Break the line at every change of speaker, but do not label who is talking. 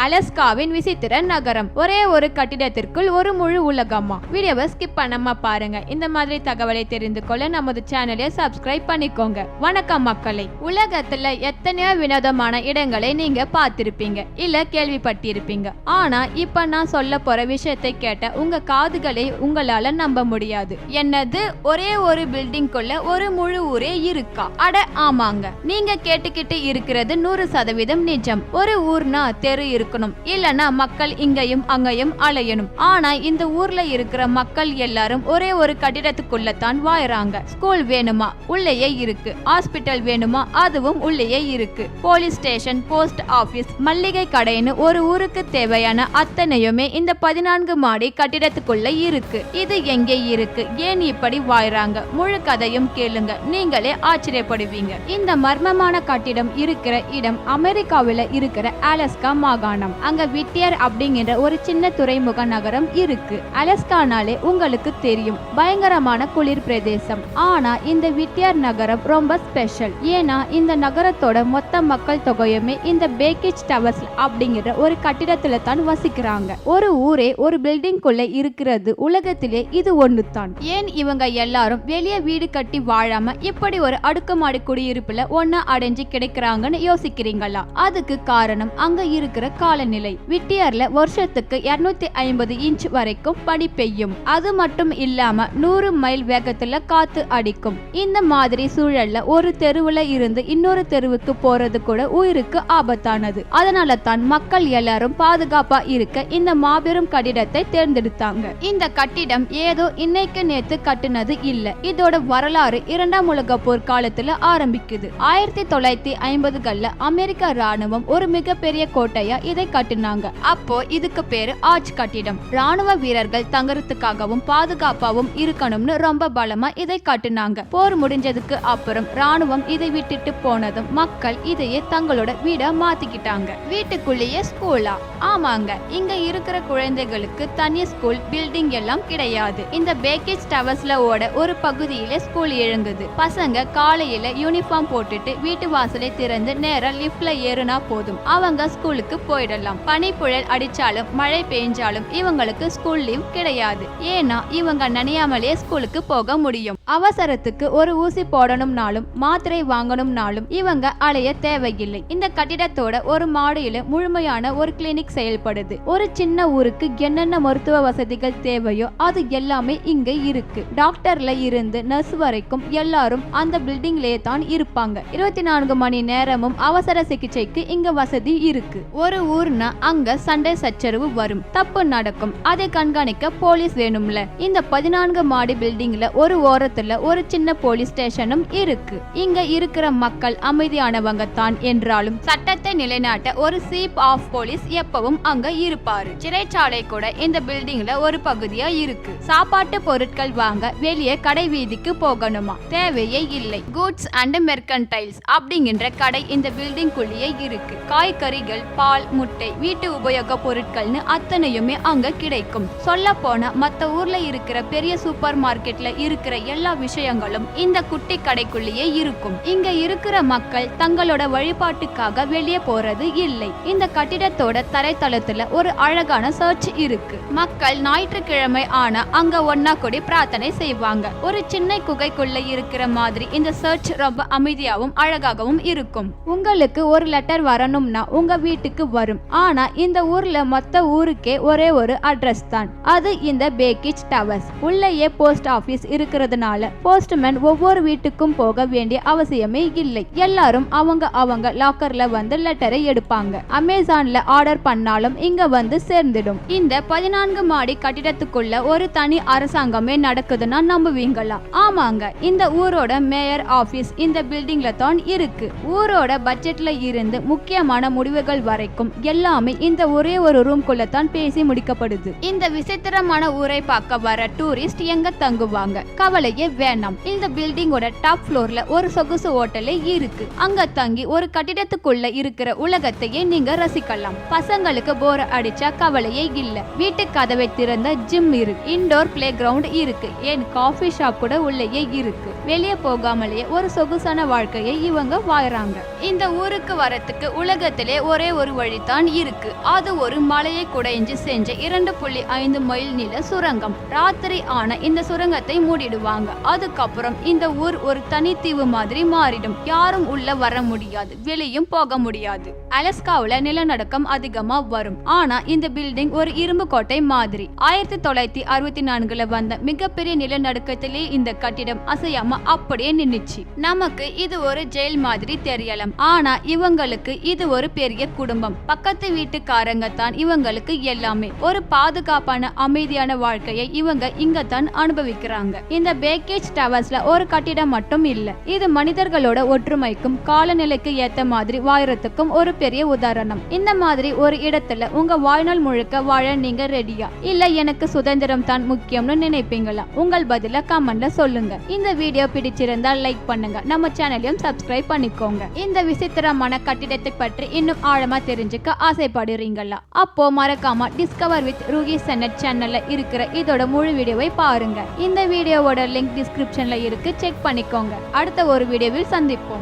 அலஸ்காவின் விசித்திர நகரம். ஒரே ஒரு கட்டிடத்திற்குள் ஒரு முழு உலகமா வீடியோவை ஸ்கிப் பண்ணாம பாருங்க. இந்த மாதிரி தகவலை தெரிந்து கொள்ள நமது சேனலை சப்ஸ்கிரைப் பண்ணிக்கோங்க. வணக்கம் மக்களை. உலகத்துல எத்தனையோ வினோதமான இடங்களை நீங்க பார்த்திருப்பீங்க. இல்ல கேள்விப்பட்டிருப்பீங்க. ஆனா இப்ப நான் சொல்ல போற விஷயத்தை கேட்ட உங்க காதுகளை உங்களால நம்ப முடியாது. என்னது? ஒரே ஒரு பில்டிங்குள்ள ஒரு முழு ஊரே இருக்கா? அட ஆமாங்க. நீங்க கேட்டுக்கிட்டு இருக்கிறது நூறு சதவீதம் நிஜம். ஒரு ஊர்னா தெரு இருக்கணும் இல்லனா மக்கள் இங்கேயும் அங்கேயும் அலையணும். ஆனா இந்த ஊர்ல இருக்கிற மக்கள் எல்லாரும் ஒரே ஒரு கட்டிடத்துக்குள்ள தான் வாழறாங்க. ஸ்கூல் வேணுமா? உள்ளேயே இருக்கு. ஹாஸ்பிட்டல் வேணுமா? அதுவும் உள்ளேயே இருக்கு. போலீஸ் ஸ்டேஷன் போஸ்ட் ஆபீஸ் மல்லிகை கடைன்னு ஒரு ஊருக்கு தேவையான அத்தனையுமே இந்த பதினான்கு மாடி கட்டிடத்துக்குள்ள இருக்கு. இது எங்கே இருக்கு? ஏன் இப்படி வாழறாங்க? முழு கதையும் கேளுங்க. நீங்களே ஆச்சரியப்படுவீங்க. இந்த மர்மமான கட்டிடம் இருக்கிற இடம் அமெரிக்காவில இருக்கிற அலஸ்கா மாகாணம். அங்க விட்டியர் அப்படிங்கிற ஒரு சின்ன துறைமுக நகரம் இருக்கு. அலஸ்கானாலே உங்களுக்கு தெரியும். பயங்கரமான குளிர் பிரதேசம். ஆனா இந்த விட்டியர் நகரம் ரொம்ப ஸ்பெஷல் ஏன்னா இந்த நகரத்தோட மொத்த மக்கள் தொகையுமே இந்த பேக்கேஜ் டவர்ஸ் அப்படிங்கிற ஒரு கட்டிடத்துல தான் வசிக்கிறாங்க. ஒரு ஊரே ஒரு பில்டிங்குள்ள இருக்கிறது உலகத்திலே இது ஒன்று தான் ஏன் இவங்க எல்லாரும் வெளியே வீடு கட்டி வாழாம இப்படி ஒரு அடுக்குமாடி குடியிருப்புல ஒன்னா அடைஞ்சு கிடைக்கிறாங்கன்னு யோசிக்கிறீங்களா? அதுக்கு காரணம் அங்க இருக்கிற காலநிலை. விட்டியர்ல வருஷத்துக்கு 250 ஐம்பது இன்ச் வரைக்கும் பனி பெய்யும். அது மட்டும் இல்லாம நூறு மைல் வேகத்துல காத்து அடிக்கும். இந்த மாதிரி சூழல்ல ஒரு தெருவுல இருந்து இன்னொரு தெருவுக்கு போறது கூட உயிருக்கு ஆபத்தானது. அதனால தான் மக்கள் எல்லாரும் பாதுகாப்பா இருக்க இந்த மாபெரும் கட்டிடத்தை தேர்ந்தெடுத்தாங்க. இந்த கட்டிடம் ஏதோ இன்னைக்கு நேத்து கட்டுனது இல்ல. இதோட வரலாறு இரண்டாம் உலக போர் காலத்துல ஆரம்பிக்குது. ஆயிரத்தி தொள்ளாயிரத்தி ஐம்பதுகள்ல அமெரிக்க ராணுவம் ஒரு மிகப்பெரிய கோட்டையா இதை கட்டினாங்க. அப்போ இதுக்கு பேரு ஆர்ச் கட்டிடம். ராணுவ வீரர்கள் தங்குறதுக்காகவும் பாதுகாப்பாவும் இருக்கணும்னு ரொம்ப பலமா இதை கட்டினாங்க. போர் முடிஞ்சதுக்கு அப்புறம் ராணுவம் இதை விட்டுட்டு போனதும் மக்கள் இதையே தங்களோட வீடா மாத்திக்கிட்டாங்க. வீட்டுக்குள்ளேயே ஸ்கூலா? ஆமாங்க. இங்க இருக்கிற குழந்தைகளுக்கு தனி ஸ்கூல் பில்டிங் எல்லாம் கிடையாது. இந்த பேக்கேஜ் டவர்ஸ்ல ஓட ஒரு பகுதியில ஸ்கூல் இயங்குது பசங்க காலையில யூனிஃபார்ம் போட்டுட்டு வீட்டு வாசலை திறந்து நேரம் லிஃப்ட்ல ஏறுனா போதும். அவங்க ஸ்கூலுக்கு போயிடலாம் பனிப்புழல் அடிச்சாலும் மழை பெய்ஞ்சாலும் இவங்களுக்கு ஸ்கூல் லீவ் கிடையாது. ஏன்னா இவங்க நனையாமலே ஸ்கூலுக்கு போக முடியும். அவசரத்துக்கு ஒரு ஊசி போடணும்னாலும் மாத்திரை வாங்கணும்னாலும் இவங்க அலைய தேவையில்லை. இந்த கட்டிடத்தோட ஒரு மாடியில முழுமையான ஒரு கிளினிக் செயல்படுது. ஒரு சின்ன ஊருக்கு என்னென்ன மருத்துவ வசதிகள் தேவையோ அது எல்லாமே இங்க இருக்கு. டாக்டர்ல இருந்து நர்ஸ் வரைக்கும் எல்லாரும் அந்த பில்டிங்லயே தான் இருப்பாங்க. இருபத்தி நான்கு மணி நேரமும் அவசர சிகிச்சைக்கு இங்க வசதி இருக்கு. ஒரு ஊர்னா அங்க சண்டை சச்சரவு வரும். தப்பு நடக்கும். அதை கண்காணிக்க போலீஸ் வேணும்ல. இந்த பதினான்கு மாடி பில்டிங்ல ஒரு ஓரத்துல ஒரு சின்ன போலீஸ் ஸ்டேஷனும் இருக்கு. இங்க இருக்கிற மக்கள் அமைதியானவங்க தான் என்றாலும் சட்டத்தை நிலைநாட்ட ஒரு சீப் ஆஃப் போலீஸ் எப்பவும் அங்க இருப்பாரு. சிறைச்சாலை கூட இந்த பில்டிங்ல ஒரு பகுதியா இருக்கு. சாப்பாட்டு பொருட்கள் வாங்க வெளியே கடை வீதிக்கு போகணுமா? தேவையே இல்லை. கூட்ஸ் அண்ட் மெர்கன்டைல்ஸ் அப்படிங்கிற கடை இந்த பில்டிங் குள்ளேயே இருக்கு. காய்கறிகள் பால் முட்டை வீட்டு உபயோக பொருட்கள்னு அத்தனையுமே அங்க கிடைக்கும். சொல்ல போனா மத்த ஊர்ல இருக்கிற பெரிய சூப்பர் மார்க்கெட்ல இருக்கிற எல்லா விஷயங்களும் இந்த குட்டி கடைக்குள்ளேயே இருக்கும். இங்க இருக்கிற மக்கள் தங்களோட வழிபாட்டுக்காக வெளியே போறது இல்லை. இந்த கட்டிடத்தோட தரைத்தளத்துல ஒரு அழகான சர்ச் இருக்கு. மக்கள் ஞாயிற்றுக்கிழமை ஆனா அங்க ஒன்னா கூடி பிரார்த்தனை செய்வாங்க. ஒரு சின்ன குகைக்குள்ள இருக்கிற மாதிரி இந்த சர்ச் ரொம்ப அமைதியாவும் அழகாகவும் இருக்கும். உங்களுக்கு ஒரு லெட்டர் வரணும்னா உங்க வீட்டுக்கு வரும். ஆனா இந்த ஊர்ல மொத்த ஊருக்கே ஒரே ஒரு அட்ரஸ் தான். அது இந்த பேக்கிச் டவர்ஸ் உள்ளேயே போஸ்ட் ஆபீஸ் இருக்கிறதுனால போஸ்ட்மேன் ஒவ்வொரு வீட்டுக்கும் போக வேண்டிய அவசியமே இல்லை. எல்லாரும் அவங்க அவங்க லாக்கர்ல வந்து லெட்டரை எடுப்பாங்க. அமேசான்ல ஆர்டர் பண்ணாலும் இங்க வந்து சேர்ந்துடும். இந்த பதினான்கு மாடி கட்டிடத்துக்குள்ள ஒரு தனி அரசாங்கமே நடக்குதுன்னா நம்புவீங்களா? ஆமாங்க இந்த ஊரோட மேயர் ஆபீஸ் இந்த பில்டிங்ல தான் இருக்கு. ஊரோட பட்ஜெட்ல இருந்து முக்கியமான முடிவுகள் வரைக்கும் எல்லாமே இந்த ஒரே ஒரு ரூம்குள்ள தான் பேசி முடிக்கப்படுது. இந்த விசித்திரமான ஊரை பார்க்க வர டூரிஸ்ட் எங்க தங்குவாங்க? கவலை செய்ய வேண்டாம். இந்த பில்டிங்கோட டாப் ஃப்ளோர்ல ஒரு சொகுசு ஹோட்டலே இருக்கு. அங்க தங்கி ஒரு கட்டிடத்துக்குள்ள இருக்கிற உலகத்தையே நீங்க ரசிக்கலாம். பசங்களுக்கு போர் அடிச்சா கவலையே இல்ல. வீட்டு கதவை திறந்த ஜிம் இருக்கு இன்டோர் பிளே கிரவுண்ட் இருக்கு. ஏன் காஃபி ஷாப் கூட உள்ளேயே இருக்கு. வெளியே போகாமலேயே ஒரு சொகுசான வாழ்க்கையை இவங்க வாழ்றாங்க. இந்த ஊருக்கு வரத்துக்கு உலகத்திலே ஒரே ஒரு வழிதான் இருக்கு. அது ஒரு மலையை குடைஞ்சு செஞ்ச இரண்டு புள்ளி ஐந்து மைல் நீள சுரங்கம். ராத்திரி ஆன இந்த சுரங்கத்தை மூடிடுவாங்க. அதுக்கப்புறம் இந்த ஊர் ஒரு தனித்தீவு மாதிரி மாறிடும். யாரும் உள்ள வர முடியாது. வெளியும் போக முடியாது. அலஸ்காவுல நிலநடுக்கம் அதிகமா வரும். ஆனா இந்த பில்டிங் ஒரு இரும்பு கோட்டை மாதிரி. ஆயிரத்தி தொள்ளாயிரத்தி அறுபத்தி நான்குல வந்த மிகப்பெரிய நிலநடுக்கத்திலே இந்த கட்டிடம் அசையாம அப்படியே நின்னுச்சு. நமக்கு இது ஒரு ஜெயில் மாதிரி தெரியலாம். ஆனா இவங்களுக்கு இது ஒரு பெரிய குடும்பம். பக்கத்து வீட்டுக்காரங்க தான் இவங்களுக்கு எல்லாமே. ஒரு பாதுகாப்பான அமைதியான வாழ்க்கையை இவங்க இங்கத்தான் அனுபவிக்கிறாங்க. இந்த பேக் பேக்கேஜ் டவர்ஸ்ல ஒரு கட்டிடம் மட்டும் இல்லை. இது மனிதர்களோட ஒற்றுமைக்கும் காலநிலைக்கு ஏத்த மாதிரி வாழறதுக்கும் ஒரு பெரிய உதாரணம். இந்த மாதிரி ஒரு இடத்துல உங்க வாழ்நாள் முழுக்க வாழ நீங்க ரெடியா இல்ல எனக்கு சுதந்திரம் தான் முக்கியம்னு நினைப்பீங்களா? உங்கள் பதில கமெண்ட்ல சொல்லுங்க. இந்த வீடியோ பிடிச்சிருந்தா லைக் பண்ணுங்க. நம்ம சேனலையும் சப்ஸ்கிரைப் பண்ணிக்கோங்க. இந்த விசித்திரமான கட்டிடத்தை பற்றி இன்னும் ஆழமா தெரிஞ்சுக்க ஆசைப்படுறீங்களா? அப்போ மறக்காம டிஸ்கவர் வித் ரூகி சென்னட் சேனல்ல இருக்கிற இதோட முழு வீடியோவை பாருங்க. இந்த வீடியோவோட லிங்க் டிஸ்கிரிப்ஷனில் இருக்குது செக் பண்ணிக்கோங்க. அடுத்த ஒரு வீடியோவில் சந்திப்போம்.